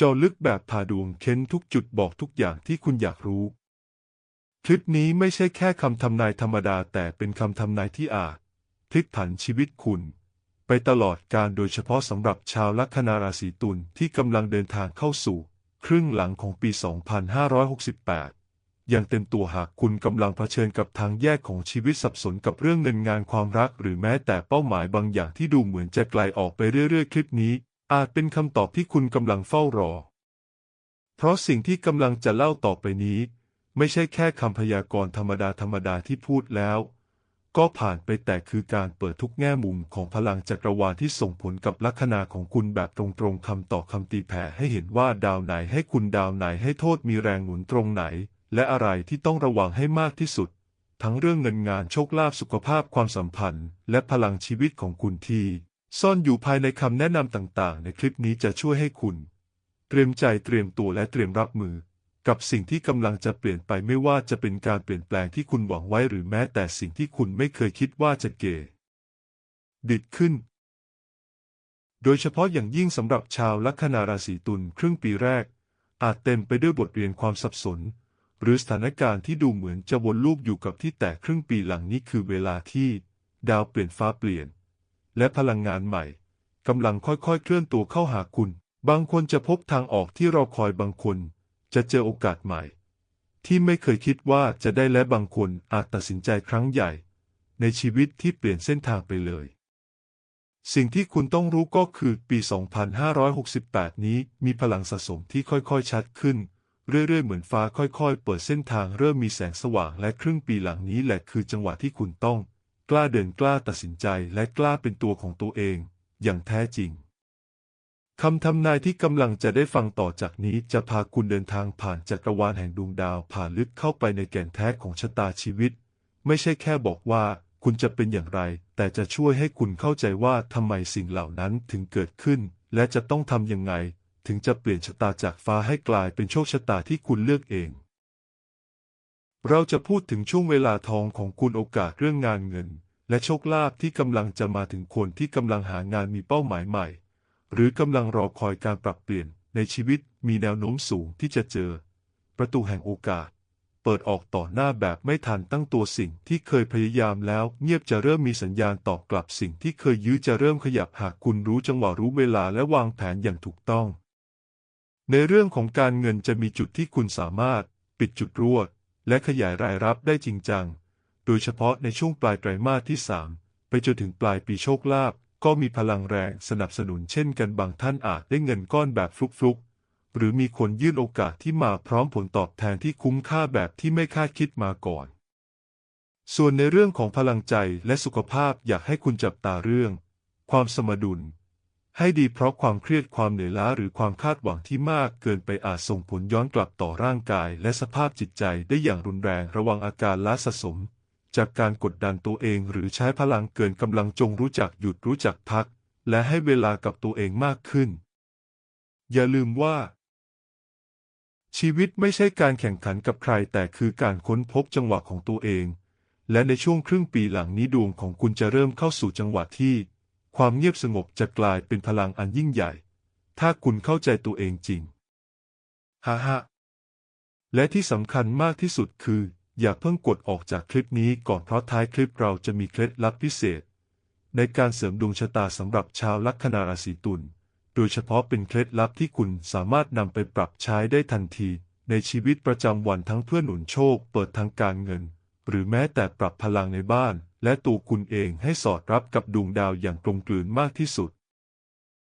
เจาะลึกแบบผ่าดวงเค้นทุกจุดบอกทุกอย่างที่คุณอยากรู้ คลิปนี้ไม่ใช่แค่คำทำนายธรรมดาแต่เป็นคำทำนายที่อาจพลิกผันชีวิตคุณ ไปตลอดการโดยเฉพาะสำหรับชาวลัคนาราศีตุลที่กำลังเดินทางเข้าสู่ ครึ่งหลังของปี 2568 อย่างเต็มตัวหากคุณกำลังเผชิญกับทางแยกของชีวิตสับสนกับเรื่องเงินงานความรัก หรือแม้แต่เป้าหมายบางอย่างที่ดูเหมือนจะไกลออกไปเรื่อยๆ คลิปนี้ อาจเป็นคำตอบที่คุณกำลังเฝ้ารอ เพราะสิ่งที่กำลังจะเล่าต่อไปนี้ ไม่ใช่แค่คำพยากรณ์ธรรมดาธรรมดาที่พูดแล้ว ก็ผ่านไปแต่คือการเปิดทุกแง่มุมของพลังจักรวาลที่ส่งผลกับลัคนาของคุณแบบตรงๆคำต่อคำตีแผ่ให้เห็นว่าดาวไหนให้คุณดาวไหนให้โทษมีแรงหนุนตรงไหน และอะไรที่ต้องระวังให้มากที่สุด ทั้งเรื่องเงินงานโชคลาภสุขภาพความสัมพันธ์ และพลังชีวิตของคุณที่ ซ่อนอยู่ภายในคำแนะนำต่างๆ ในคลิปนี้จะช่วยให้คุณ เตรียมใจเตรียมตัวและเตรียมรับมือ กับสิ่งที่กำลังจะเปลี่ยนไปไม่ว่าจะเป็นการเปลี่ยนแปลงที่คุณหวังไว้หรือแม้แต่สิ่งที่คุณไม่เคยคิดว่าจะเกดิดขึ้น โดยเฉพาะอย่างยิ่งสำหรับชาวลัคนาราศีตุลครึ่งปีแรก อาจเต็มไปด้วยบทเรียนความสับสน หรือสถานการณ์ที่ดูเหมือนจะวนลูปอยู่กับที่แต่ครึ่งปีหลังนี้คือเวลาที่ ดาวเปลี่ยนฟ้าเปลี่ยน และพลังงานใหม่กำลังค่อยๆ เคลื่อนตัวเข้าหาคุณ บางคนจะพบทางออกที่รอคอยบางคน จะเจอโอกาสใหม่ ที่ไม่เคยคิดว่าจะได้และบางคนอาจตัดสินใจครั้งใหญ่ ในชีวิตที่เปลี่ยนเส้นทางไปเลย สิ่งที่คุณต้องรู้ก็คือปี 2568 นี้มีพลังสะสมที่ค่อยๆ ชัดขึ้น เรื่อยๆ เหมือนฟ้าค่อยๆ เปิดเส้นทางเริ่มมีแสงสว่างและครึ่งปีหลังนี้แหละคือจังหวะที่คุณต้อง กล้าเดินกล้าตัดสินใจและกล้าเป็นตัวของตัวเองอย่างแท้จริงคำทำนายที่กำลังจะได้ฟังต่อจากนี้จะพาคุณเดินทางผ่านจักรวาลแห่งดวงดาวผ่านลึกเข้าไปในแก่นแท้ของชะตาชีวิต ไม่ใช่แค่บอกว่าคุณจะเป็นอย่างไร แต่จะช่วยให้คุณเข้าใจว่าทำไมสิ่งเหล่านั้นถึงเกิดขึ้น และจะต้องทำยังไง ถึงจะเปลี่ยนชะตาจากฟ้าให้กลายเป็นโชคชะตาที่คุณเลือกเอง เราจะพูดถึงช่วงเวลาทองของคุณโอกาสเรื่องงานเงิน และโชคลาภที่กำลังจะมาถึงคนที่กำลังหางานมีเป้าหมายใหม่ หรือกำลังรอคอยการปรับเปลี่ยนในชีวิตมีแนวโน้มสูงที่จะเจอ ประตูแห่งโอกาส เปิดออกต่อหน้าแบบไม่ทันตั้งตัวสิ่งที่เคยพยายามแล้ว เงียบจะเริ่มมีสัญญาณตอบกลับสิ่งที่เคยยื้อจะเริ่มขยับหากคุณรู้จังหวะรู้เวลาและวางแผนอย่างถูกต้อง ในเรื่องของการเงินจะมีจุดที่คุณสามารถ ปิดจุดรั่วและขยายรายรับได้จริงจัง โดยเฉพาะในช่วงปลายไตรมาสที่ 3 ไปจนถึงปลายปีโชคลาภก็มีพลังแรงสนับสนุนเช่นกันบางท่านอาจได้เงินก้อนแบบฟลุกๆ หรือมีคนยื่นโอกาสที่มาพร้อมผลตอบแทนที่คุ้มค่าแบบที่ไม่คาดคิดมาก่อน ส่วนในเรื่องของพลังใจและสุขภาพอยากให้คุณจับตาเรื่อง ความสมดุล ให้ดีเพราะความเครียดความเหนื่อยล้าหรือความคาดหวังที่มากเกินไปอาจส่งผลย้อนกลับต่อร่างกาย และสภาพจิตใจได้อย่างรุนแรงระวังอาการล้าสะสม จากการกดดันตัวเองหรือใช้พลังเกินกำลังจงรู้จักหยุดรู้จักพัก และให้เวลากับตัวเองมากขึ้น อย่าลืมว่า ชีวิตไม่ใช่การแข่งขันกับใครแต่คือการค้นพบจังหวะของตัวเอง และในช่วงครึ่งปีหลังนี้ดวงของคุณจะเริ่มเข้าสู่จังหวะที่ ความเงียบสงบจะกลายเป็นพลังอันยิ่งใหญ่ ถ้าคุณเข้าใจตัวเองจริงฮ่าฮ่าและที่สำคัญมากที่สุดคือ อย่าเพิ่งกดออกจากคลิปนี้ก่อนเพราะท้ายคลิปเราจะมีเคล็ดลับพิเศษ ในการเสริมดวงชะตาสำหรับชาวลัคนาราศีตุล โดยเฉพาะเป็นเคล็ดลับที่คุณสามารถนำไปปรับใช้ได้ทันที ในชีวิตประจำวันทั้งเพื่อหนุนโชค เปิดทางการเงิน หรือแม้แต่ปรับพลังในบ้าน และตัวคุณเองให้สอดรับกับดวงดาวอย่างกลมกลืนมากที่สุด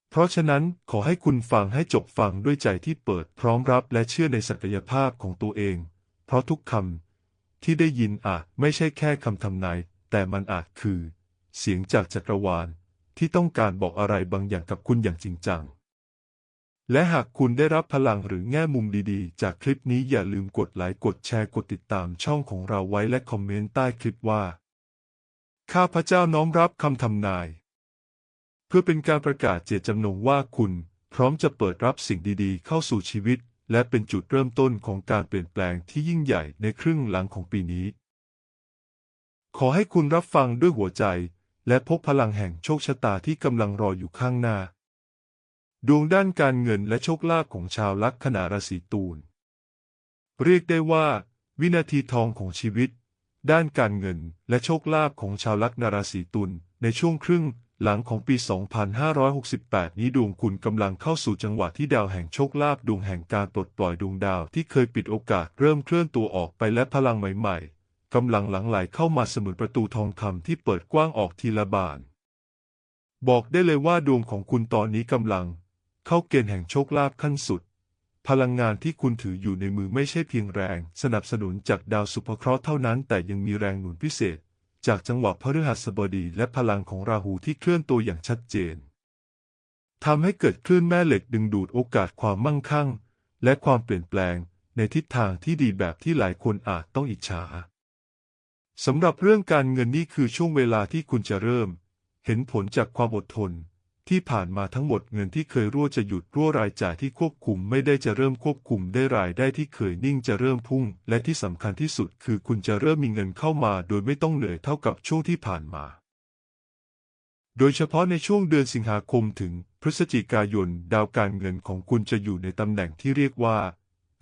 เพราะฉะนั้นขอให้คุณฟังให้จบฟังด้วยใจที่เปิดพร้อมรับและเชื่อในศักยภาพของตัวเอง เพราะทุกคำ ที่ได้ยินอาจไม่ใช่แค่คำทำนาย แต่มันอาจคือ เสียงจากจักรวาล ที่ต้องการบอกอะไรบางอย่างกับคุณอย่างจริงจัง และหากคุณได้รับพลังหรือแง่มุมดีๆ จากคลิปนี้อย่าลืมกดไลค์กดแชร์กดติดตามช่องของเราไว้และคอมเมนต์ใต้คลิปว่า ข้าพเจ้าน้อมรับคำทำนาย เพื่อเป็นการประกาศเจตจำนงว่าคุณพร้อมจะเปิดรับสิ่งดีๆ เข้าสู่ชีวิต และเป็นจุดเริ่มต้นของการเปลี่ยนแปลงที่ยิ่งใหญ่ในครึ่งหลังของปีนี้ ขอให้คุณรับฟังด้วยหัวใจ และพบพลังแห่งโชคชะตาที่กำลังรออยู่ข้างหน้า ดวงด้านการเงินและโชคลาภของชาวลัคนาราศีตุลเรียกได้ว่า วินาทีทองของชีวิต ด้านการเงินและโชคลาภของชาวลัคนาราศีตุลในช่วงครึ่ง หลังของปี 2568 นี้ดวงคุณกำลังเข้าสู่จังหวะที่ดาวแห่งโชคลาภดวงแห่งการปลดปล่อยดวงดาวที่เคยปิดโอกาสเริ่มเคลื่อนตัวออกไปและพลังใหม่ๆกำลังหลั่งไหลเข้ามาเสมือนประตูทองคำที่เปิดกว้างออกทีละบาน บอกได้เลยว่าดวงของคุณตอนนี้กำลัง เข้าเกณฑ์แห่งโชคลาภขั้นสุด พลังงานที่คุณถืออยู่ในมือไม่ใช่เพียงแรง สนับสนุนจากดาวสุภเคราะห์เท่านั้น แต่ยังมีแรงหนุนพิเศษ จากจังหวะพฤหัสบดีและพลังของราหูที่เคลื่อนตัวอย่างชัดเจนทำให้เกิดคลื่นแม่เหล็กดึงดูดโอกาสความมั่งคั่ง และความเปลี่ยนแปลงในทิศทางที่ดีแบบที่หลายคนอาจต้องอิจฉาสำหรับเรื่องการเงินนี่คือช่วงเวลาที่คุณจะเริ่ม เห็นผลจากความอดทน ที่ผ่านมาทั้งหมดเงินที่เคยรั่วจะหยุดรั่วรายจ่ายที่ควบคุมไม่ได้จะเริ่มควบคุมได้รายได้ที่เคยนิ่งจะเริ่มพุ่ง และที่สำคัญที่สุดคือคุณจะเริ่มมีเงินเข้ามาโดยไม่ต้องเหนื่อยเท่ากับช่วงที่ผ่านมา โดยเฉพาะในช่วงเดือนสิงหาคมถึงพฤศจิกายนดาวการเงินของคุณจะอยู่ในตำแหน่งที่เรียกว่า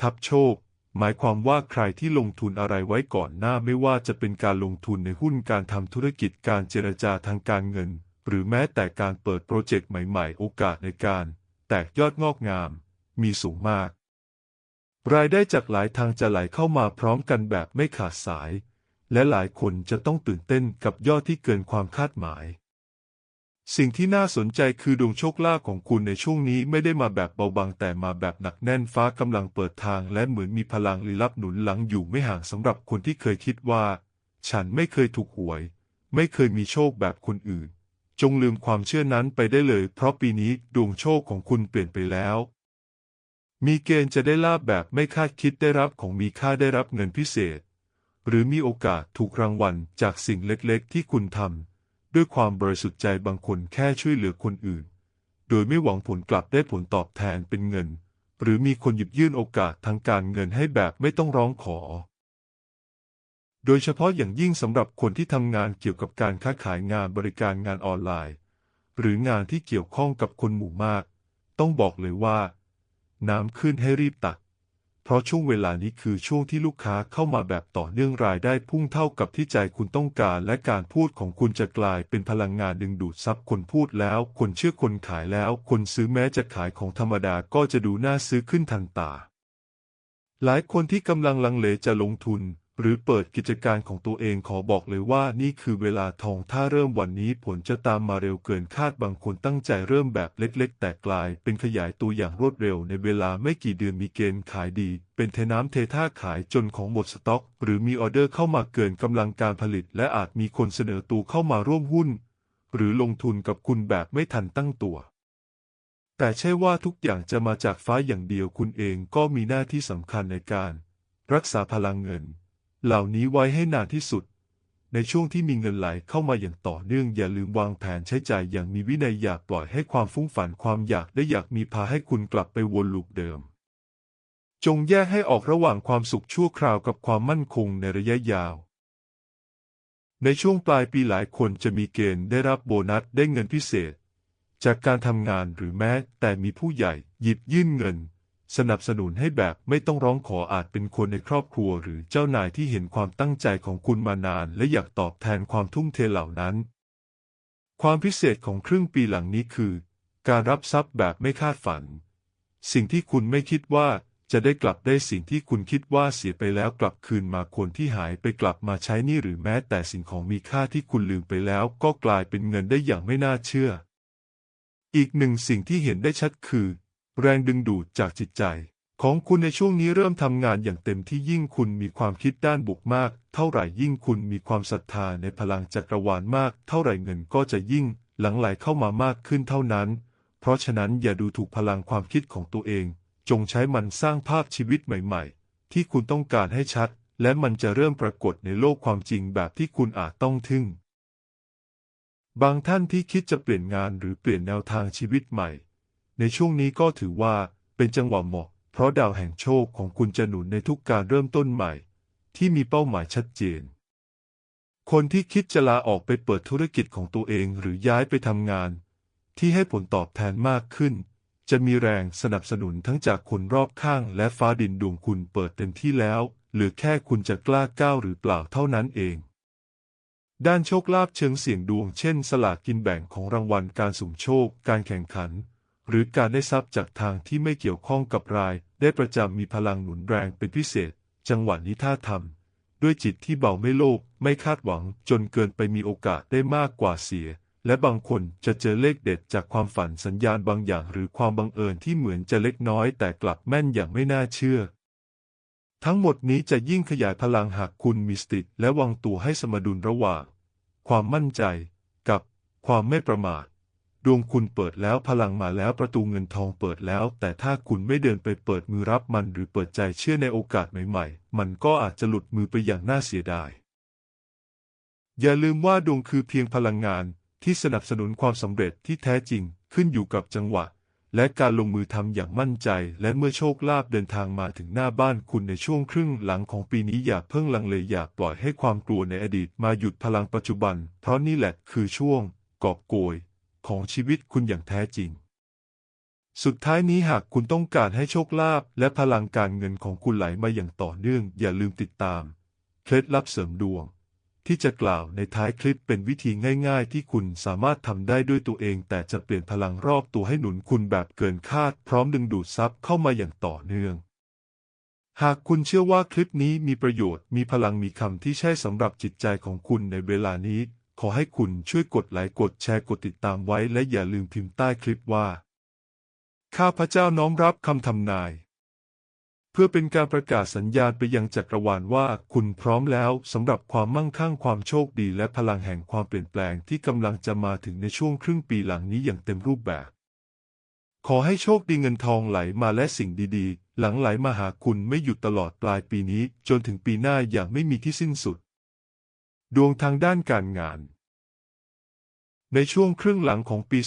ทับโชค หมายความว่าใครที่ลงทุนอะไรไว้ก่อนหน้าไม่ว่าจะเป็นการลงทุนในหุ้นการทำธุรกิจการเจรจาทางการเงิน หรือแม้แต่การเปิดโปรเจกต์ใหม่ๆ โอกาสในการแตกยอดงอกงาม มีสูงมาก รายได้จากหลายทางจะไหลเข้ามาพร้อมกันแบบไม่ขาดสาย และหลายคนจะต้องตื่นเต้นกับยอดที่เกินความคาดหมาย สิ่งที่น่าสนใจคือดวงโชคลาภของคุณในช่วงนี้ไม่ได้มาแบบเบาบางแต่มาแบบหนักแน่นฟ้ากำลังเปิดทางและเหมือนมีพลังลี้ลับหนุนหลังอยู่ไม่ห่างสำหรับคนที่เคยคิดว่า ฉันไม่เคยถูกหวย ไม่เคยมีโชคแบบคนอื่น จงลืมความเชื่อนั้นไปได้เลย เพราะปีนี้ดวงโชคของคุณเปลี่ยนไปแล้ว มีเกณฑ์จะได้ลาบแบบไม่คาดคิดได้รับของมีค่าได้รับเงินพิเศษ หรือมีโอกาสถูกรางวัลจากสิ่งเล็กๆ ที่คุณทำด้วยความบริสุทธิ์ใจบางคนแค่ช่วยเหลือคนอื่น โดยไม่หวังผลกลับได้ผลตอบแทนเป็นเงิน หรือมีคนหยิบยื่นโอกาสทางการเงินให้แบบไม่ต้องร้องขอ โดยเฉพาะอย่างยิ่งสำหรับคนที่ทำงานเกี่ยวกับการค้าขายงานบริการงานออนไลน์ หรืองานที่เกี่ยวข้องกับคนหมู่มาก ต้องบอกเลยว่า น้ำขึ้นให้รีบตัก เพราะช่วงเวลานี้คือช่วงที่ลูกค้าเข้ามาแบบต่อเนื่องรายได้พุ่งเท่ากับที่ใจคุณต้องการ และการพูดของคุณจะกลายเป็นพลังงานดึงดูดซับคนพูดแล้ว คนเชื่อคนขายแล้ว คนซื้อแม้จะขายของธรรมดาก็จะดูน่าซื้อขึ้นทันตา หลายคนที่กำลังลังเลจะลงทุน หรือเปิดกิจการของตัวเองขอบอกเลยว่านี่คือเวลาทองถ้าเริ่มวันนี้ผลจะตามมาเร็วเกินคาดบางคนตั้งใจเริ่มแบบเล็ก ๆ แต่กลายเป็นขยายตัวอย่างรวดเร็วในเวลาไม่กี่เดือนมีเกณฑ์ขายดี เป็นเทน้ำเทท่าขายจนของหมดสต็อก หรือมีออเดอร์เข้ามาเกินกำลังการผลิต และอาจมีคนเสนอตัวเข้ามาร่วมหุ้น หรือลงทุนกับคุณแบบไม่ทันตั้งตัวแต่ใช่ว่าทุกอย่างจะมาจากฟ้าอย่างเดียวคุณเองก็มีหน้าที่สำคัญในการ รักษาพลังเงิน เหล่านี้ไว้ให้นานที่สุด ในช่วงที่มีเงินไหลเข้ามาอย่างต่อเนื่องอย่าลืมวางแผนใช้จ่ายอย่างมีวินัยอย่าปล่อยให้ความฟุ้งฝันความอยากได้อยากมีพาให้คุณกลับไปวนลูปเดิม จงแยกให้ออกระหว่างความสุขชั่วคราวกับความมั่นคงในระยะยาว ในช่วงปลายปีหลายคนจะมีเกณฑ์ได้รับโบนัสได้เงินพิเศษ จากการทำงานหรือแม้แต่มีผู้ใหญ่หยิบยื่นเงิน สนับสนุนให้แบบไม่ต้องร้องขออาจเป็นคนในครอบครัวหรือเจ้านายที่เห็นความตั้งใจของคุณมานาน และอยากตอบแทนความทุ่มเทเหล่านั้น ความพิเศษของครึ่งปีหลังนี้คือ การรับทรัพย์แบบไม่คาดฝัน สิ่งที่คุณไม่คิดว่าจะได้กลับได้สิ่งที่คุณคิดว่าเสียไปแล้วกลับคืนมาคนที่หายไปกลับมาใช้นี่หรือแม้แต่สิ่งของมีค่าที่คุณลืมไปแล้ว ก็กลายเป็นเงินได้อย่างไม่น่าเชื่อ อีกหนึ่งสิ่งที่เห็นได้ชัดคือ แรงดึงดูดจากจิตใจ ของคุณในช่วงนี้เริ่มทำงานอย่างเต็มที่ยิ่งคุณมีความคิดด้านบวกมาก เท่าไหร่ยิ่งคุณมีความศรัทธาในพลังจักรวาลมาก เท่าไหร่เงินก็จะยิ่งหลั่งไหลเข้ามามากขึ้นเท่านั้น เพราะฉะนั้นอย่าดูถูกพลังความคิดของตัวเอง จงใช้มันสร้างภาพชีวิตใหม่ ๆ ที่คุณต้องการให้ชัด และมันจะเริ่มปรากฏในโลกความจริงแบบที่คุณอาจต้องทึ่ง บางท่านที่คิดจะเปลี่ยนงานหรือเปลี่ยนแนวทางชีวิตใหม่ ในช่วงนี้ก็ถือว่าเป็นจังหวะเหมาะ เพราะดาวแห่งโชคของคุณจะหนุนในทุกการเริ่มต้นใหม่ ที่มีเป้าหมายชัดเจน คนที่คิดจะลาออกไปเปิดธุรกิจของตัวเองหรือย้ายไปทำงาน ที่ให้ผลตอบแทนมากขึ้น จะมีแรงสนับสนุนทั้งจากคนรอบข้างและฟ้าดินดวงคุณเปิดเต็มที่แล้วหลือแค่คุณจะกล้าก้าวหรือเปล่าเท่านั้นเอง ด้านโชคลาภเชิงเสี่ยงดวงเช่น สลากกินแบ่งของรางวัลการสุ่มโชค การแข่งขัน หรือการได้ทรัพย์จากทางที่ไม่เกี่ยวข้องกับราย ได้ประจำมีพลังหนุนแรงเป็นพิเศษ จังหวะนี้ถ้าทำด้วยจิตที่เบาไม่โลภไม่คาดหวังจนเกินไปมีโอกาสได้มากกว่าเสีย และบางคนจะเจอเลขเด็ดจากความฝันสัญญาณบางอย่างหรือความบังเอิญที่เหมือนจะเล็กน้อยแต่กลับแม่นอย่างไม่น่าเชื่อ ทั้งหมดนี้จะยิ่งขยายพลังหากคุณมีสติและวางตัวให้สมดุลระหว่าง ความมั่นใจ กับความไม่ประมาท ดวงคุณเปิดแล้วพลังมาแล้วประตูเงินทองเปิดแล้ว แต่ถ้าคุณไม่เดินไปเปิดมือรับมันหรือเปิดใจเชื่อในโอกาสใหม่ๆ มันก็อาจจะหลุดมือไปอย่างน่าเสียดาย อย่าลืมว่าดวงคือเพียงพลังงานที่สนับสนุนความสำเร็จที่แท้จริงขึ้นอยู่กับจังหวะ และการลงมือทำอย่างมั่นใจ และเมื่อโชคลาภเดินทางมาถึงหน้าบ้านคุณในช่วงครึ่งหลังของปีนี้อย่าเพิ่งลังเลอย่าปล่อยให้ความกลัวในอดีตมาหยุดพลังปัจจุบัน เพราะนี่แหละคือช่วงกอบโกย ของชีวิตคุณอย่างแท้จริง สุดท้ายนี้หากคุณต้องการให้โชคลาภและพลังการเงินของคุณไหลมาอย่างต่อเนื่องอย่าลืมติดตาม เคล็ดลับเสริมดวง ที่จะกล่าวในท้ายคลิปเป็นวิธีง่ายๆ ที่คุณสามารถทำได้ด้วยตัวเอง แต่จะเปลี่ยนพลังรอบตัวให้หนุนคุณแบบเกินคาด พร้อมดึงดูดทรัพย์เข้ามาอย่างต่อเนื่องหากคุณเชื่อว่าคลิปนี้มีประโยชน์ มีพลังมีคำที่ใช่สำหรับจิตใจของคุณในเวลานี้ ขอให้คุณช่วยกดไลค์กดแชร์กดติดตามไว้และอย่าลืมพิมพ์ใต้คลิปว่า ข้าพเจ้าน้อมรับคำทำนาย เพื่อเป็นการประกาศสัญญาณไปยังจักรวาลว่าคุณพร้อมแล้วสำหรับความมั่งคั่งความโชคดีและพลังแห่งความเปลี่ยนแปลงที่กำลังจะมาถึงในช่วงครึ่งปีหลังนี้อย่างเต็มรูปแบบ ขอให้โชคดีเงินทองไหลมาและสิ่งดีๆ หลังไหลมาหาคุณไม่หยุดตลอดปลายปีนี้จนถึงปีหน้าอย่างไม่มีที่สิ้นสุด ดวงทางด้านการงาน ในช่วงครึ่งหลังของปี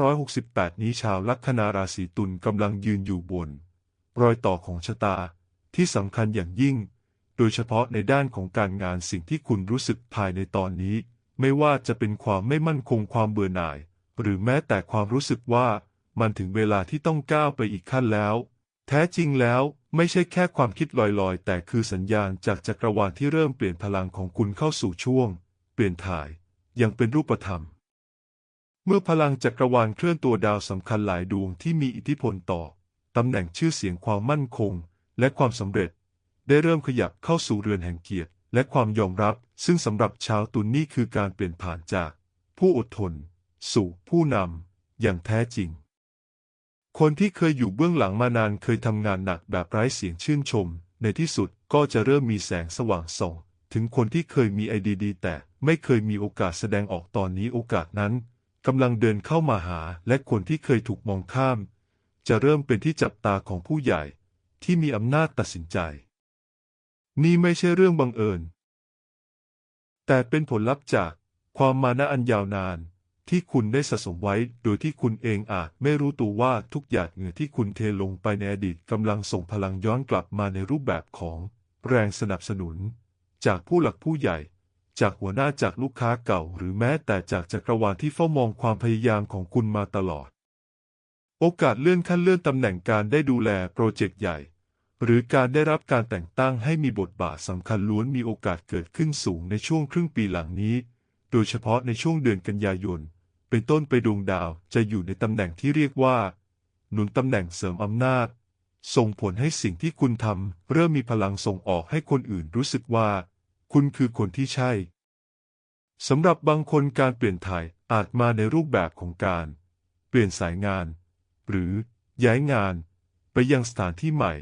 2568 นี้ชาวลัคนาราศีตุลกำลังยืนอยู่บน รอยต่อของชะตาที่สำคัญอย่างยิ่ง โดยเฉพาะในด้านของการงานสิ่งที่คุณรู้สึกภายในตอนนี้ ไม่ว่าจะเป็นความไม่มั่นคงความเบื่อหน่าย หรือแม้แต่ความรู้สึกว่ามันถึงเวลาที่ต้องก้าวไปอีกขั้นแล้ว แท้จริงแล้วไม่ใช่แค่ความคิดลอยๆ แต่คือสัญญาณจากจักรวาลที่เริ่มเปลี่ยนพลังของคุณเข้าสู่ช่วง เปลี่ยนถ่ายอย่างเป็นรูปธรรม เมื่อพลังจักรวาลเคลื่อนตัวดาวสำคัญหลายดวงที่มีอิทธิพลต่อตำแหน่งชื่อเสียงความมั่นคง และความสำเร็จ ได้เริ่มขยับเข้าสู่เรือนแห่งเกียรติ และความยอมรับ ซึ่งสำหรับชาวตุนนี่คือการเปลี่ยนผ่านจาก ผู้อดทน สู่ผู้นำอย่างแท้จริง คนที่เคยอยู่เบื้องหลังมานานเคยทำงานหนักแบบไร้เสียงชื่นชม ในที่สุดก็จะเริ่มมีแสงสว่างส่อง ถึงคนที่เคยมีไอเดียดีแต่ไม่เคยมีโอกาสแสดงออกตอนนี้โอกาสนั้น กำลังเดินเข้ามาหาและคนที่เคยถูกมองข้าม จะเริ่มเป็นที่จับตาของผู้ใหญ่ที่มีอำนาจตัดสินใจ นี่ไม่ใช่เรื่องบังเอิญ แต่เป็นผลลัพธ์จากความมานะอันยาวนานที่คุณได้สะสมไว้ โดยที่คุณเองอาจไม่รู้ตัวว่าทุกหยาดเหงื่อที่คุณเทลงไปในอดีตกำลังส่งพลังย้อนกลับมาในรูปแบบของแรงสนับสนุน จากผู้หลักผู้ใหญ่ จากหัวหน้าจากลูกค้าเก่า หรือแม้แต่จากจักรวาลที่เฝ้ามองความพยายามของคุณมาตลอด โอกาสเลื่อนขั้นเลื่อนตำแหน่งการได้ดูแลโปรเจกต์ใหญ่ หรือการได้รับการแต่งตั้งให้มีบทบาทสำคัญล้วนมีโอกาสเกิดขึ้นสูงในช่วงครึ่งปีหลังนี้ โดยเฉพาะในช่วงเดือนกันยายน เป็นต้นไปดวงดาวจะอยู่ในตำแหน่งที่เรียกว่า หนุนตำแหน่งเสริมอำนาจ ส่งผลให้สิ่งที่คุณทำเริ่มมีพลังส่งออกให้คนอื่นรู้สึกว่า คุณคือคนที่ใช่ สำหรับบางคนการเปลี่ยนถ่ายอาจมาในรูปแบบของการ เปลี่ยนสายงาน หรือย้ายงาน ไปยังสถานที่ใหม่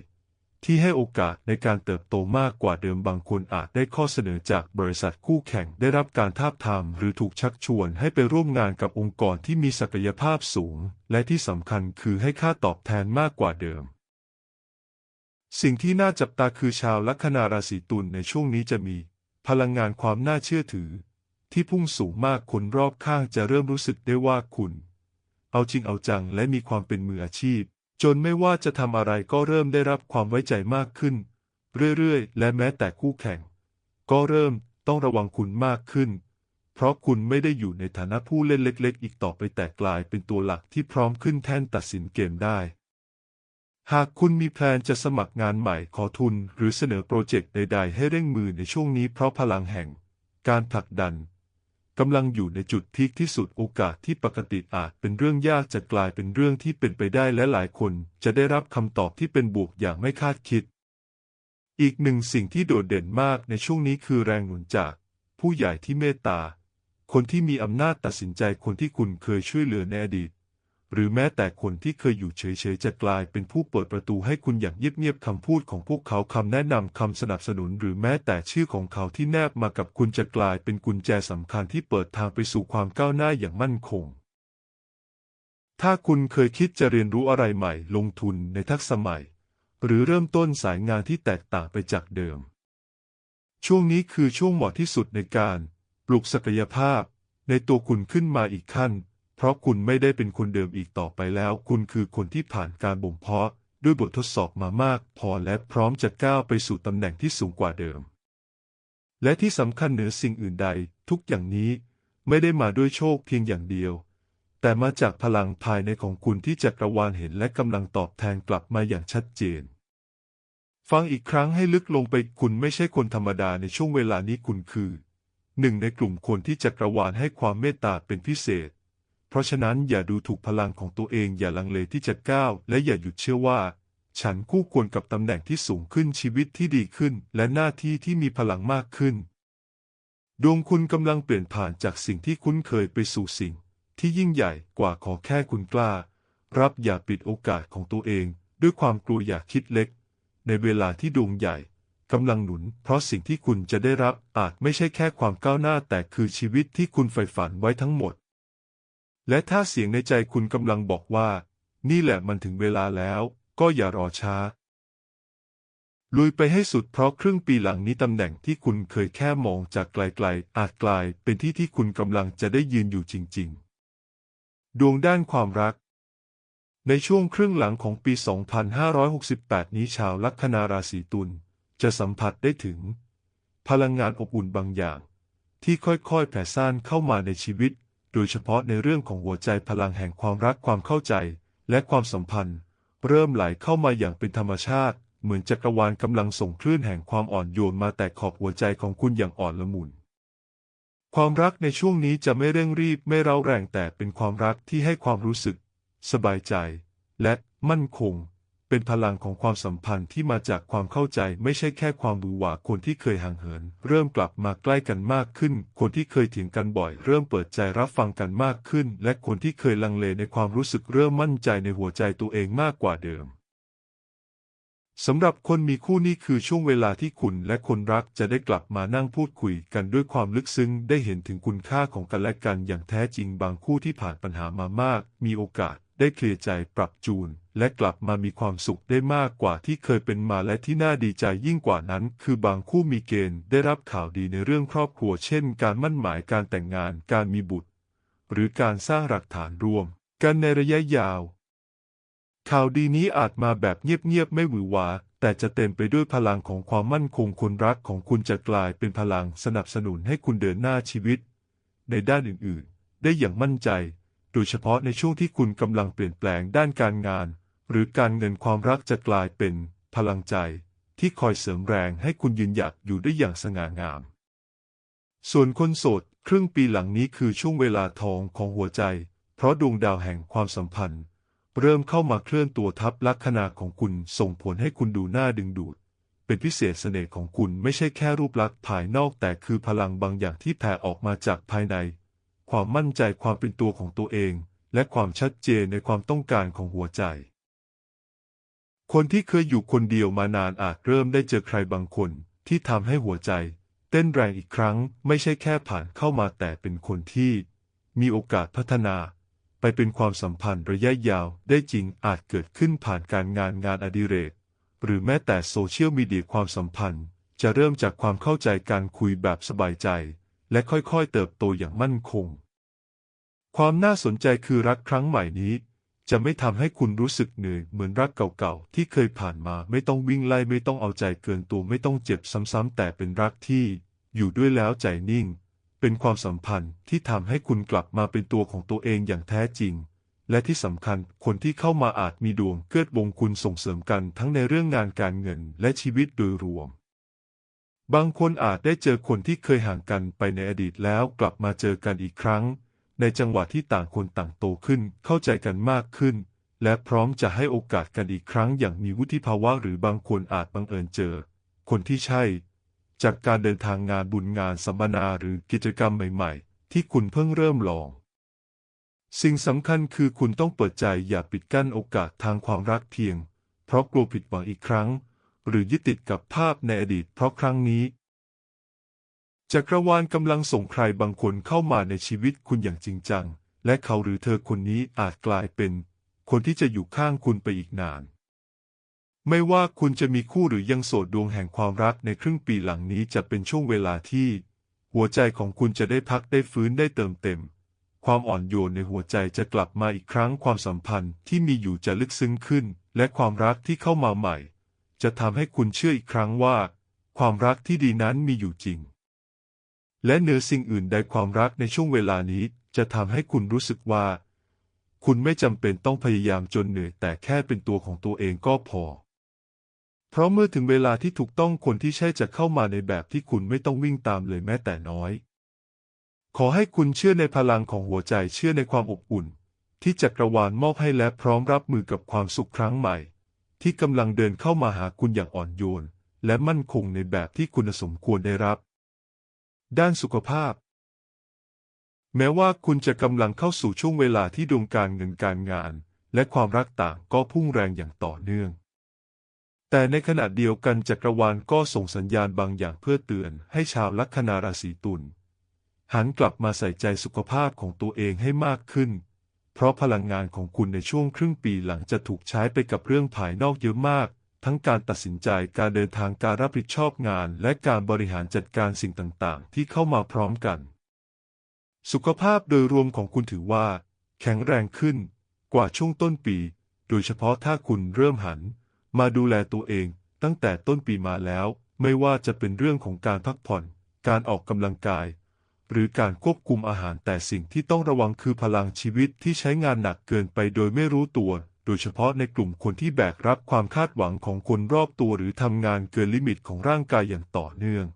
ที่ให้โอกาสในการเติบโตมากกว่าเดิมบางคนอาจได้ข้อเสนอจากบริษัทคู่แข่งได้รับการทาบทามหรือถูกชักชวนให้ไปร่วมงานกับองค์กรที่มีศักยภาพสูง และที่สำคัญคือให้ค่าตอบแทนมากกว่าเดิมสิ่งที่น่าจับตาคือชาวลัคนาราศีตุลในช่วงนี้จะมี พลังงานความน่าเชื่อถือ ที่พุ่งสูงมากคนรอบข้างจะเริ่มรู้สึกได้ว่าคุณ เอาจริงเอาจังและมีความเป็นมืออาชีพ จนไม่ว่าจะทำอะไรก็เริ่มได้รับความไว้ใจมากขึ้น เรื่อยๆ และแม้แต่คู่แข่ง ก็เริ่มต้องระวังคุณมากขึ้น เพราะคุณไม่ได้อยู่ในฐานะผู้เล่นเล็ก ๆ อีกต่อไปแต่กลายเป็นตัวหลักที่พร้อมขึ้นแท่นตัดสินเกมได้ หากคุณมีแพลนจะสมัครงานใหม่ขอทุนหรือเสนอโปรเจกต์ใด ๆ ให้เร่งมือในช่วงนี้เพราะพลังแห่ง การผลักดันกำลังอยู่ในจุดพีคที่สุดโอกาสที่ปกติอาจเป็นเรื่องยากจะกลายเป็นเรื่องที่เป็นไปได้และหลายคนจะได้รับคำตอบที่เป็นบวกอย่างไม่คาดคิด อีกหนึ่งสิ่งที่โดดเด่นมากในช่วงนี้คือแรงหนุนจาก ผู้ใหญ่ที่เมตตา คนที่มีอำนาจตัดสินใจคนที่คุณเคยช่วยเหลือในอดีต หรือแม้แต่คนที่เคยอยู่เฉยๆจะกลายเป็นผู้เปิดประตูให้คุณอย่างเงียบๆคำพูดของพวกเขาคำแนะนำคำสนับสนุน หรือแม้แต่ชื่อของเขาที่แนบมากับคุณจะกลายเป็นกุญแจสำคัญที่เปิดทางไปสู่ความก้าวหน้าอย่างมั่นคง ถ้าคุณเคยคิดจะเรียนรู้อะไรใหม่ ลงทุนในทักษะใหม่ หรือเริ่มต้นสายงานที่แตกต่างไปจากเดิม ช่วงนี้คือช่วงเหมาะที่สุดในการ ปลุกศักยภาพ ในตัวคุณขึ้นมาอีกขั้น เพราะคุณไม่ได้เป็นคนเดิมอีกต่อไปแล้ว คุณคือคนที่ผ่านการบ่มเพาะ ด้วยบททดสอบมามาก พอและพร้อมจะก้าวไปสู่ตำแหน่งที่สูงกว่าเดิม และที่สำคัญเหนือสิ่งอื่นใด ทุกอย่างนี้ไม่ได้มาด้วยโชคเพียงอย่างเดียว แต่มาจากพลังภายในของคุณที่จักรวาลเห็นและกำลังตอบแทนกลับมาอย่างชัดเจน ฟังอีกครั้งให้ลึกลงไปคุณไม่ใช่คนธรรมดาในช่วงเวลานี้คุณคือหนึ่งในกลุ่มคนที่จักรวาลให้ความเมตตาเป็นพิเศษ เพราะฉะนั้นอย่าดูถูกพลังของตัวเองอย่าลังเลที่จะก้าวและอย่าหยุดเชื่อว่า ฉันคู่ควรกับตำแหน่งที่สูงขึ้นชีวิตที่ดีขึ้น และหน้าที่ที่มีพลังมากขึ้น ดวงคุณกำลังเปลี่ยนผ่านจากสิ่งที่คุ้นเคยไปสู่สิ่ง ที่ยิ่งใหญ่กว่าขอแค่คุณกล้า รับอย่าปิดโอกาสของตัวเอง ด้วยความกลัวอย่าคิดเล็ก ในเวลาที่ดวงใหญ่กำลังหนุน เพราะสิ่งที่คุณจะได้รับอาจไม่ใช่แค่ความก้าวหน้าแต่คือชีวิตที่คุณใฝ่ฝันไว้ทั้งหมด และถ้าเสียงในใจคุณกำลังบอกว่า นี่แหละมันถึงเวลาแล้ว ก็อย่ารอช้า ลุยไปให้สุดเพราะครึ่งปีหลังนี้ตำแหน่งที่คุณเคยแค่มองจากไกลๆ อาจกลายเป็นที่ที่คุณกำลังจะได้ยืนอยู่จริง ๆ ดวงด้านความรัก ในช่วงครึ่งหลังของปี 2568 นี้ชาวลัคนาราศีตุลจะสัมผัสได้ถึง พลังงานอบอุ่นบางอย่าง ที่ค่อยๆ แผ่ซ่านเข้ามาในชีวิต โดยเฉพาะในเรื่องของหัวใจพลังแห่งความรักความเข้าใจ และความสัมพันธ์ เริ่มไหลเข้ามาอย่างเป็นธรรมชาติ เหมือนจักรวาลกำลังส่งคลื่นแห่งความอ่อนโยนมาแตะขอบหัวใจของคุณอย่างอ่อนละมุน ความรักในช่วงนี้จะไม่เร่งรีบไม่เร้าแรงแต่เป็นความรักที่ให้ความรู้สึก สบายใจ และมั่นคง เป็นพลังของความสัมพันธ์ที่มาจากความเข้าใจไม่ใช่แค่ความบูหวาคนที่เคยห่างเหิน เริ่มกลับมาใกล้กันมากขึ้น คนที่เคยเถียงกันบ่อย เริ่มเปิดใจรับฟังกันมากขึ้น และคนที่เคยลังเลในความรู้สึกเริ่มมั่นใจในหัวใจตัวเองมากกว่าเดิมสำหรับคนมีคู่นี่คือช่วงเวลาที่คุณและคนรักจะได้กลับมานั่งพูดคุยกันด้วยความลึกซึ้ง ได้เห็นถึงคุณค่าของกันและกันอย่างแท้จริงบางคู่ที่ผ่านปัญหามามาก มีโอกาส ได้เคลียร์ใจปรับจูน และกลับมามีความสุขได้มากกว่าที่เคยเป็นมาและที่น่าดีใจยิ่งกว่านั้น คือบางคู่มีเกณฑ์ได้รับข่าวดีในเรื่องครอบครัว เช่น การมั่นหมายการแต่งงานการมีบุตร หรือการสร้างหลักฐานรวม กันในระยะยาว ข่าวดีนี้อาจมาแบบเงียบๆไม่หวือหวาแต่จะเต็มไปด้วยพลังของความมั่นคงคนรักของคุณจะกลายเป็นพลังสนับสนุนให้คุณเดินหน้าชีวิต ในด้านอื่นๆ ได้อย่างมั่นใจ โดยเฉพาะในช่วงที่คุณกำลังเปลี่ยนแปลงด้านการงาน หรือการเงินความรักจะกลายเป็นพลังใจที่คอยเสริมแรงให้คุณยืนหยัดอยู่ได้อย่างสง่างาม ส่วนคนโสดครึ่งปีหลังนี้คือช่วงเวลาทองของหัวใจ เพราะดวงดาวแห่งความสัมพันธ์ เริ่มเข้ามาเคลื่อนตัวทับลัคนาของคุณส่งผลให้คุณดูน่าดึงดูด เป็นพิเศษเสน่ห์ของคุณไม่ใช่แค่รูปลักษณ์ภายนอกแต่คือพลังบางอย่างที่แผ่ออกมาจากภายใน ความมั่นใจความเป็นตัวของตัวเอง และความชัดเจนในความต้องการของหัวใจ คนที่เคยอยู่คนเดียวมานานอาจเริ่มได้เจอใครบางคนที่ทำให้หัวใจ เต้นแรงอีกครั้งไม่ใช่แค่ผ่านเข้ามาแต่เป็นคนที่ มีโอกาสพัฒนา ไปเป็นความสัมพันธ์ระยะยาวได้จริงอาจเกิดขึ้นผ่านการงานงานอดิเรก หรือแม้แต่โซเชียลมีเดียความสัมพันธ์ จะเริ่มจากความเข้าใจการคุยแบบสบายใจ และค่อยๆเติบโตอย่างมั่นคง ความน่าสนใจคือรักครั้งใหม่นี้ จะไม่ทำให้คุณรู้สึกเหนื่อยเหมือนรักเก่าๆที่เคยผ่านมาไม่ต้องวิ่งไล่ไม่ต้องเอาใจเกินตัวไม่ต้องเจ็บซ้ำๆแต่เป็นรักที่อยู่ด้วยแล้วใจนิ่ง เป็นความสัมพันธ์ที่ทำให้คุณกลับมาเป็นตัวของตัวเองอย่างแท้จริง และที่สำคัญคนที่เข้ามาอาจมีดวงเกื้อวงคุณส่งเสริมกันทั้งในเรื่องงานการเงินและชีวิตโดยรวม บางคนอาจได้เจอคนที่เคยห่างกันไปในอดีตแล้วกลับมาเจอกันอีกครั้ง ในจังหวะที่ต่างคนต่างโตขึ้นเข้าใจกันมากขึ้น และพร้อมจะให้โอกาสกันอีกครั้งอย่างมีวุฒิภาวะหรือบางคนอาจบังเอิญเจอ คนที่ใช่ จากการเดินทางงานบุญงานสัมมนาหรือกิจกรรมใหม่ ๆ ที่คุณเพิ่งเริ่มลอง สิ่งสำคัญคือคุณต้องเปิดใจอย่าปิดกั้นโอกาสทางความรักเพียง เพราะกลัวผิดหวังอีกครั้ง หรือยึดติดกับภาพในอดีตเพราะครั้งนี้จักรวาลกำลังส่งใครบางคนเข้ามาในชีวิตคุณอย่างจริงจัง และเขาหรือเธอคนนี้อาจกลายเป็น คนที่จะอยู่ข้างคุณไปอีกนาน ไม่ว่าคุณจะมีคู่หรือยังโสดดวงแห่งความรักในครึ่งปีหลังนี้จะเป็นช่วงเวลาที่ หัวใจของคุณจะได้พักได้ฟื้นได้เติมเต็ม ความอ่อนโยนในหัวใจจะกลับมาอีกครั้งความสัมพันธ์ที่มีอยู่จะลึกซึ้งขึ้น และความรักที่เข้ามาใหม่ จะทำให้คุณเชื่ออีกครั้งว่า ความรักที่ดีนั้นมีอยู่จริง และเหนือสิ่งอื่นใดความรักในช่วงเวลานี้จะทำให้คุณรู้สึกว่า คุณไม่จำเป็นต้องพยายามจนเหนื่อยแต่แค่เป็นตัวของตัวเองก็พอ เพราะเมื่อถึงเวลาที่ถูกต้องคนที่ใช่จะเข้ามาในแบบที่คุณไม่ต้องวิ่งตามเลยแม้แต่น้อย ขอให้คุณเชื่อในพลังของหัวใจเชื่อในความอบอุ่น ที่จักรวาลมอบให้และพร้อมรับมือกับความสุขครั้งใหม่ ที่กำลังเดินเข้ามาหาคุณอย่างอ่อนโยน และมั่นคงในแบบที่คุณสมควรได้รับ ด้านสุขภาพ แม้ว่าคุณจะกำลังเข้าสู่ช่วงเวลาที่ดวงการเงินการงาน และความรักต่างก็พุ่งแรงอย่างต่อเนื่อง แต่ในขณะเดียวกันจักรวาลก็ส่งสัญญาณบางอย่างเพื่อเตือนให้ชาวลัคนาราศีตุลหันกลับมาใส่ใจสุขภาพของตัวเองให้มากขึ้น เพราะพลังงานของคุณในช่วงครึ่งปีหลังจะถูกใช้ไปกับเรื่องภายนอกเยอะมาก ทั้งการตัดสินใจการเดินทางการรับผิดชอบงาน และการบริหารจัดการสิ่งต่างๆ ที่เข้ามาพร้อมกัน สุขภาพโดยรวมของคุณถือว่า แข็งแรงขึ้น กว่าช่วงต้นปี โดยเฉพาะถ้าคุณเริ่มหัน มาดูแลตัวเอง ตั้งแต่ต้นปีมาแล้ว ไม่ว่าจะเป็นเรื่องของการพักผ่อน การออกกำลังกาย หรือการควบคุมอาหารแต่สิ่งที่ต้องระวังคือพลังชีวิตที่ใช้งานหนักเกินไปโดยไม่รู้ตัว โดยเฉพาะในกลุ่มคนที่แบกรับความคาดหวังของคนรอบตัวหรือทำงานเกินลิมิตของร่างกายอย่างต่อเนื่อง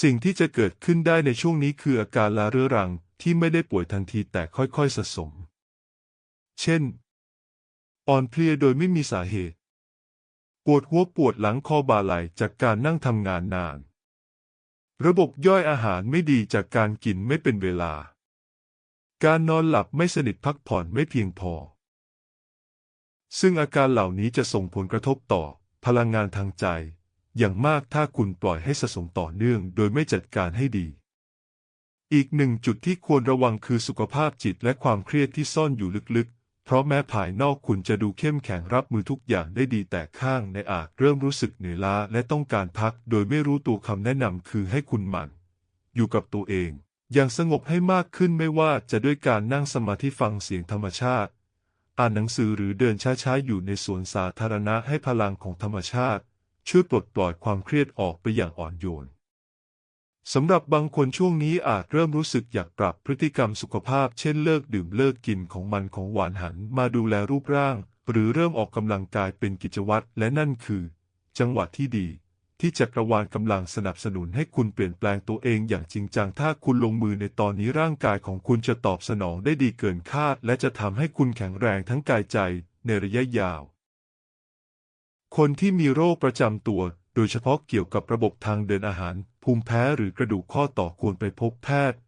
สิ่งที่จะเกิดขึ้นได้ในช่วงนี้คืออาการลาเรื้อรังที่ไม่ได้ป่วยทันทีแต่ค่อยๆสะสม เช่น อ่อนเพลียโดยไม่มีสาเหตุ ปวดหัวปวดหลังคอบ่าไหล่จากการนั่งทำงานนาน ระบบย่อยอาหารไม่ดีจากการกินไม่เป็นเวลา การนอนหลับไม่สนิทพักผ่อนไม่เพียงพอ ซึ่งอาการเหล่านี้จะส่งผลกระทบต่อพลังงานทางใจ อย่างมากถ้าคุณปล่อยให้สะสมต่อเนื่องโดยไม่จัดการให้ดี อีกหนึ่งจุดที่ควรระวังคือสุขภาพจิตและความเครียดที่ซ่อนอยู่ลึกๆ เพราะแม้ภายนอกคุณจะดูเข้มแข็งรับมือทุกอย่างได้ดีแต่ข้างในอาจเริ่มรู้สึกเหนื่อยล้าและต้องการพัก โดยไม่รู้ตัวคำแนะนำคือให้คุณหมั่น อยู่กับตัวเอง อย่างสงบให้มากขึ้นไม่ว่าจะด้วยการนั่งสมาธิฟังเสียงธรรมชาติ อ่านหนังสือหรือเดินช้าๆอยู่ในสวนสาธารณะให้พลังของธรรมชาติ ช่วยปลดปล่อยความเครียดออกไปอย่างอ่อนโยน สำหรับบางคนช่วงนี้อาจเริ่มรู้สึกอยากปรับพฤติกรรมสุขภาพ เช่นเลิกดื่มเลิกกินของมันของหวานหันมาดูแลรูปร่าง หรือเริ่มออกกำลังกายเป็นกิจวัตรและนั่นคือ จังหวะที่ดี ที่จักรวาลกำลังสนับสนุนให้คุณเปลี่ยนแปลงตัวเองอย่างจริงจังถ้าคุณลงมือในตอนนี้ร่างกายของคุณจะตอบสนองได้ดีเกินคาด และจะทำให้คุณแข็งแรงทั้งกายใจในระยะยาว คนที่มีโรคประจำตัว โดยเฉพาะเกี่ยวกับระบบทางเดินอาหาร ภูมิแพ้หรือกระดูกข้อต่อควรไปพบแพทย์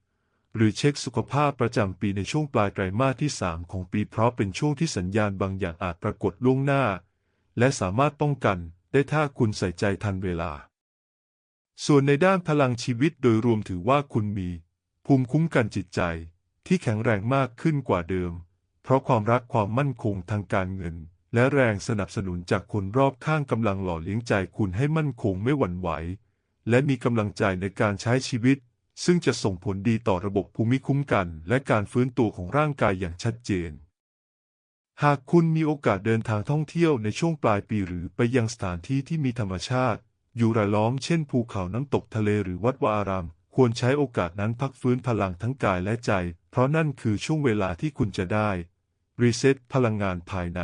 หรือเช็คสุขภาพประจำปีในช่วงปลายไตรมาสที่ 3 ของปีเพราะเป็นช่วงที่สัญญาณบางอย่างอาจปรากฏล่วงหน้า และสามารถป้องกันได้ถ้าคุณใส่ใจทันเวลา ส่วนในด้านพลังชีวิตโดยรวมถือว่าคุณมี ภูมิคุ้มกันจิตใจ ที่แข็งแรงมากขึ้นกว่าเดิม เพราะความรักความมั่นคงทางการเงิน และแรงสนับสนุนจากคนรอบข้างกำลังหล่อเลี้ยงใจคุณให้มั่นคงไม่หวั่นไหว และมีกำลังใจในการใช้ชีวิต ซึ่งจะส่งผลดีต่อระบบภูมิคุ้มกัน และการฟื้นตัวของร่างกายอย่างชัดเจน หากคุณมีโอกาสเดินทางท่องเที่ยวในช่วงปลายปีหรือไปยังสถานที่ที่มีธรรมชาติ อยู่รายล้อมเช่นภูเขาน้ำตกทะเลหรือวัดวาอาราม ควรใช้โอกาสนั้นพักฟื้นพลังทั้งกายและใจ เพราะนั่นคือช่วงเวลาที่คุณจะได้รีเซ็ตพลังงานภายใน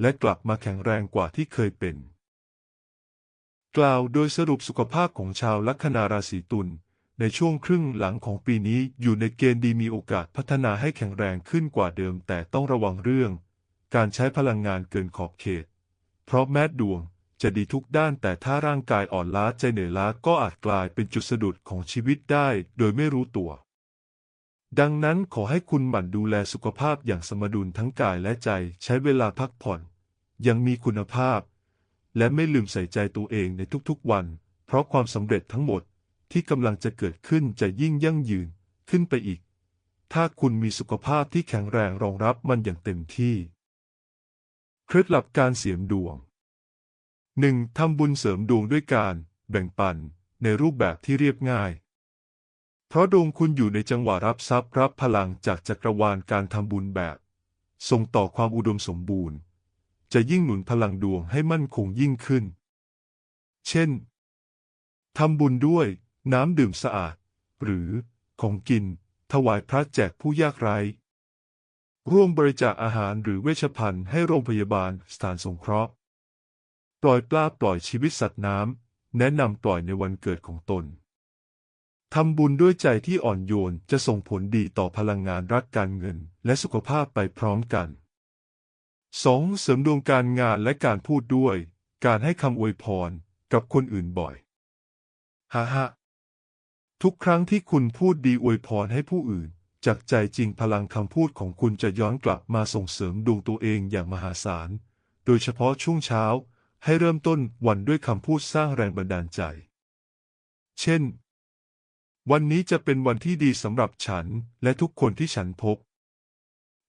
และกลับมาแข็งแรงกว่าที่เคยเป็น กล่าวโดยสรุปสุขภาพของชาวลัคนาราศีตุลในช่วงครึ่งหลังของปีนี้อยู่ในเกณฑ์ดีมีโอกาสพัฒนาให้แข็งแรงขึ้นกว่าเดิม แต่ต้องระวังเรื่อง การใช้พลังงานเกินขอบเขต เพราะแม้ดวงจะดีทุกด้านแต่ถ้าร่างกายอ่อนล้าใจเหนื่อยล้าก็อาจกลายเป็นจุดสะดุดของชีวิตได้โดยไม่รู้ตัว ดังนั้นขอให้คุณหมั่นดูแลสุขภาพอย่างสมดุลทั้งกายและใจใช้เวลาพักผ่อนอยังมีคุณภาพ และไม่ลืมใส่ใจตัวเองในทุกๆวัน เพราะความสำเร็จทั้งหมดที่กำลังจะเกิดขึ้นจะยิ่งยั่งยืนขึ้นไปอีก ถ้าคุณมีสุขภาพที่แข็งแรงรองรับมันอย่างเต็มที่ เคล็ดลับการเสริมดวง 1. ทำบุญเสริมดวงด้วยการ แบ่งปันในรูปแบบที่เรียบง่าย เพราะดวงคุณอยู่ในจังหวะรับทรัพย์รับพลังจากจักรวาลการทำบุญแบบ ส่งต่อความอุดมสมบูรณ์ จะยิ่งหนุนพลังดวงให้มั่นคงยิ่งขึ้น เช่น ทำบุญด้วยน้ำดื่มสะอาด หรือของกิน ถวายพระแจกผู้ยากไร้ ร่วมบริจาคอาหารหรือเวชภัณฑ์ให้โรงพยาบาลสถานสงเคราะห์ ปล่อยปลาปล่อยชีวิตสัตว์น้ำ แนะนำปล่อยในวันเกิดของตน ทำบุญด้วยใจที่อ่อนโยนจะส่งผลดีต่อพลังงานรักการเงิน และสุขภาพไปพร้อมกัน 2. เสริมดวงการงานและการพูดด้วย การให้คำอวยพรกับคนอื่นบ่อยฮ่าฮ่าทุกครั้งที่คุณพูดดีอวยพรให้ผู้อื่น จากใจจริงพลังคำพูดของคุณจะย้อนกลับมาส่งเสริมดวงตัวเองอย่างมหาศาล โดยเฉพาะช่วงเช้า ให้เริ่มต้นวันด้วยคำพูดสร้างแรงบันดาลใจ เช่น วันนี้จะเป็นวันที่ดีสำหรับฉันและทุกคนที่ฉันพบ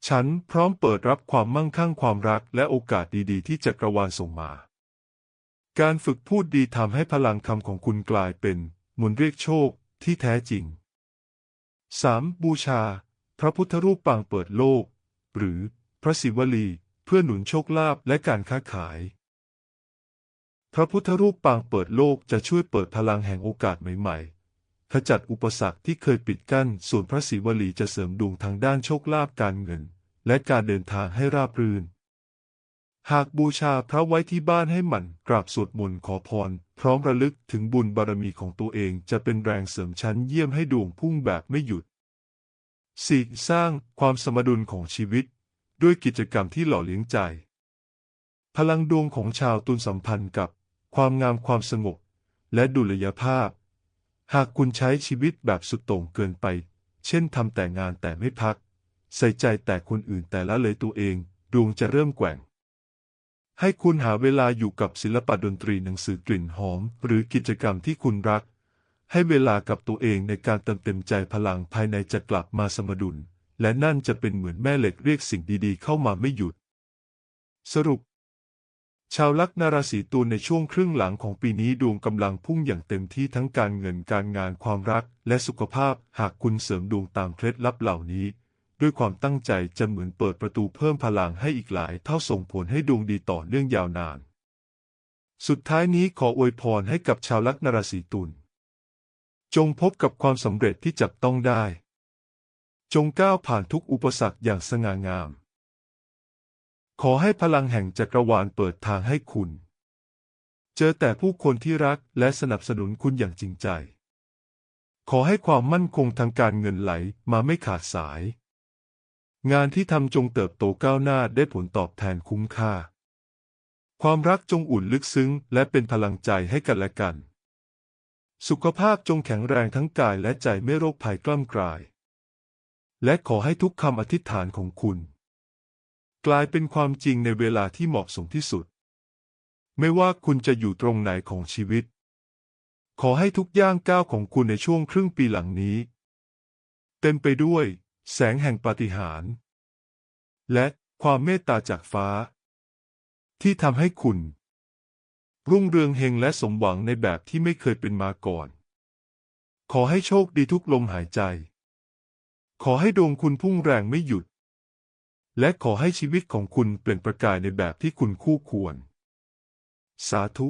ฉันพร้อมเปิดรับความมั่งคั่งความรักและโอกาสดีๆ ที่จักรวาลส่งมา การฝึกพูดดีทำให้พลังคำของคุณกลายเป็นมนต์เรียกโชคที่แท้จริง 3. บูชา พระพุทธรูปปางเปิดโลก หรือพระศิวลี เพื่อหนุนโชคลาภและการค้าขาย พระพุทธรูปปางเปิดโลกจะช่วยเปิดพลังแห่งโอกาสใหม่ๆขจัดอุปสรรคที่เคยปิดกั้น ส่วนพระศิวลีจะเสริมดวงทางด้านโชคลาภการเงิน และการเดินทางให้ราบรื่น หากบูชาพระไว้ที่บ้านให้หมั่นกราบสวดมนต์ขอพร พร้อมระลึกถึงบุญบารมีของตัวเองจะเป็นแรงเสริมชั้นเยี่ยมให้ดวงพุ่งแบบไม่หยุด 4. สร้างความสมดุลของชีวิต ด้วยกิจกรรมที่หล่อเลี้ยงใจ พลังดวงของชาวตุลสัมพันธ์กับความงามความสงบ และดุลยภาพ หากคุณใช้ชีวิตแบบสุดโต่งเกินไป เช่นทำแต่งานแต่ไม่พัก ใส่ใจแต่คนอื่นแต่ละเลยตัวเอง ดวงจะเริ่มแกว่ง ให้คุณหาเวลาอยู่กับศิลปะดนตรีหนังสือกลิ่นหอม หรือกิจกรรมที่คุณรัก ให้เวลากับตัวเองในการเติมเต็มใจพลังภายในจะกลับมาสมดุล และนั่นจะเป็นเหมือนแม่เหล็กเรียกสิ่งดีๆ เข้ามาไม่หยุด สรุป ชาวลัคนาราศีตุลในช่วงครึ่งหลังของปีนี้ดวงกำลังพุ่งอย่างเต็มที่ทั้งการเงินการงานความรัก และสุขภาพ หากคุณเสริมดวงตามเคล็ดลับเหล่านี้ ด้วยความตั้งใจจะเหมือนเปิดประตูเพิ่มพลังให้อีกหลายเท่าส่งผลให้ดวงดีต่อเนื่องยาวนาน สุดท้ายนี้ขออวยพรให้กับชาวลัคนาราศีตุล จงพบกับความสำเร็จที่จับต้องได้ จงก้าวผ่านทุกอุปสรรคอย่างสง่างาม ขอให้พลังแห่งจักรวาลเปิดทางให้คุณ เจอแต่ผู้คนที่รักและสนับสนุนคุณอย่างจริงใจ ขอให้ความมั่นคงทางการเงินไหลมาไม่ขาดสาย งานที่ทำจงเติบโตก้าวหน้าได้ผลตอบแทนคุ้มค่า ความรักจงอุ่นลึกซึ้งและเป็นพลังใจให้กันและกัน สุขภาพจงแข็งแรงทั้งกายและใจไม่โรคภัยกล้ำกลาย และขอให้ทุกคำอธิษฐานของคุณ กลายเป็นความจริงในเวลาที่เหมาะสมที่สุด ไม่ว่าคุณจะอยู่ตรงไหนของชีวิต ขอให้ทุกย่างก้าวของคุณในช่วงครึ่งปีหลังนี้ เต็มไปด้วย แสงแห่งปาฏิหาริย์และความเมตตาจากฟ้า ที่ทำให้คุณ รุ่งเรืองเฮงและสมหวังในแบบที่ไม่เคยเป็นมาก่อน ขอให้โชคดีทุกลมหายใจ ขอให้ดวงคุณพุ่งแรงไม่หยุด และขอให้ชีวิตของคุณเปล่งประกายในแบบที่คุณคู่ควร สาธุ